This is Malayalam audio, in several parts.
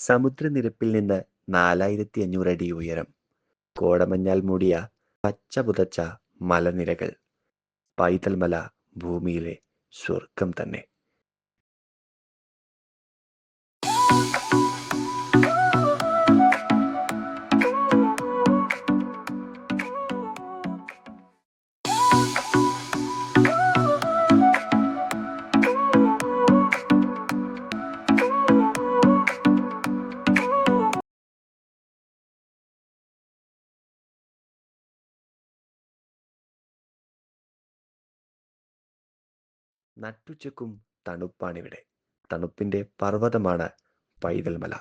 സമുദ്രനിരപ്പിൽ നിന്ന് നാലായിരത്തി അഞ്ഞൂറ് അടി ഉയരം. കോടമഞ്ഞാൽ മൂടിയ പച്ച പുതച്ച മലനിരകൾ. പൈതൽമല ഭൂമിയിലെ സ്വർഗം തന്നെ. നട്ടുച്ചക്കും തണുപ്പാണിവിടെ. തണുപ്പിന്റെ പർവതമാണ് പൈതൽമല.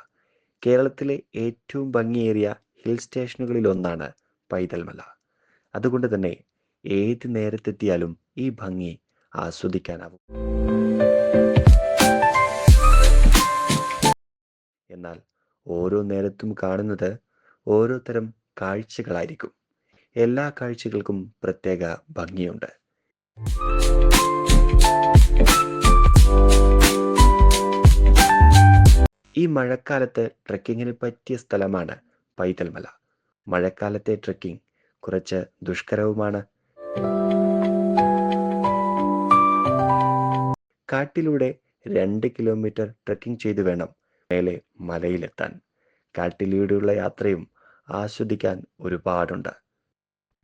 കേരളത്തിലെ ഏറ്റവും ഭംഗിയേറിയ ഹിൽ സ്റ്റേഷനുകളിൽ ഒന്നാണ് പൈതൽമല. അതുകൊണ്ട് തന്നെ ഏത് നേരത്തെത്തിയാലും ഈ ഭംഗി ആസ്വദിക്കാനാവും. എന്നാൽ ഓരോ നേരത്തും കാണുന്നത് ഓരോ തരം കാഴ്ചകളായിരിക്കും. എല്ലാ കാഴ്ചകൾക്കും പ്രത്യേക ഭംഗിയുണ്ട്. ഈ മഴക്കാലത്ത് ട്രെക്കിങ്ങിന് പറ്റിയ സ്ഥലമാണ് പൈതൽമല. മഴക്കാലത്തെ ട്രെക്കിംഗ് കുറച്ച് ദുഷ്കരവുമാണ്. കാട്ടിലൂടെ രണ്ട് കിലോമീറ്റർ ട്രെക്കിംഗ് ചെയ്തു വേണം മേലെ മലയിലെത്താൻ. കാട്ടിലൂടെയുള്ള യാത്രയും ആസ്വദിക്കാൻ ഒരുപാടുണ്ട്.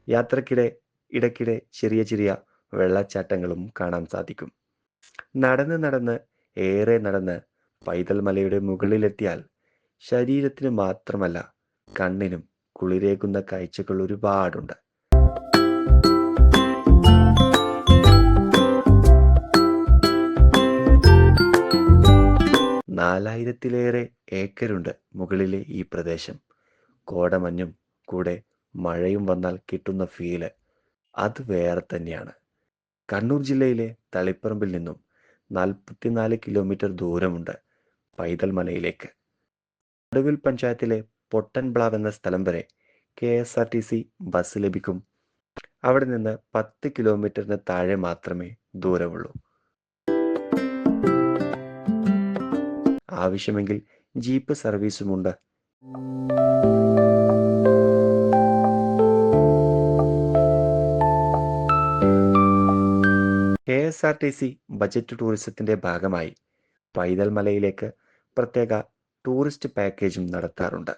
യാത്രക്കിടെ ഇടയ്ക്കിടെ ചെറിയ ചെറിയ വെള്ളച്ചാട്ടങ്ങളും കാണാൻ സാധിക്കും. നടന്ന് നടന്ന് ഏറെ നടന്ന് പൈതൽ മലയുടെ മുകളിലെത്തിയാൽ ശരീരത്തിന് മാത്രമല്ല കണ്ണിനും കുളിരേകുന്ന കാഴ്ചകൾ ഒരുപാടുണ്ട്. നാലായിരത്തിലേറെ ഏക്കറുണ്ട് മുകളിലെ ഈ പ്രദേശം. കോടമഞ്ഞും കൂടെ മഴയും വന്നാൽ കിട്ടുന്ന ഫീൽ അത് വേറെ തന്നെയാണ്. കണ്ണൂർ ജില്ലയിലെ തളിപ്പറമ്പിൽ നിന്നും നാൽപ്പത്തിനാല് കിലോമീറ്റർ ദൂരമുണ്ട് പൈതൽ മലയിലേക്ക് നടുവിൽ പഞ്ചായത്തിലെ പൊട്ടൻപ്ലാവ് എന്ന സ്ഥലം വരെ K S R T C bus ലഭിക്കും. അവിടെ നിന്ന് പത്ത് കിലോമീറ്ററിന് താഴെ മാത്രമേ ദൂരമുള്ളൂ. ആവശ്യമെങ്കിൽ jeep സർവീസുമുണ്ട്. K S R T C budget ടൂറിസത്തിന്റെ ഭാഗമായി പൈതൽ മലയിലേക്ക് പ്രത്യേക ടൂറിസ്റ്റ് പാക്കേജും നടത്താറുണ്ട്.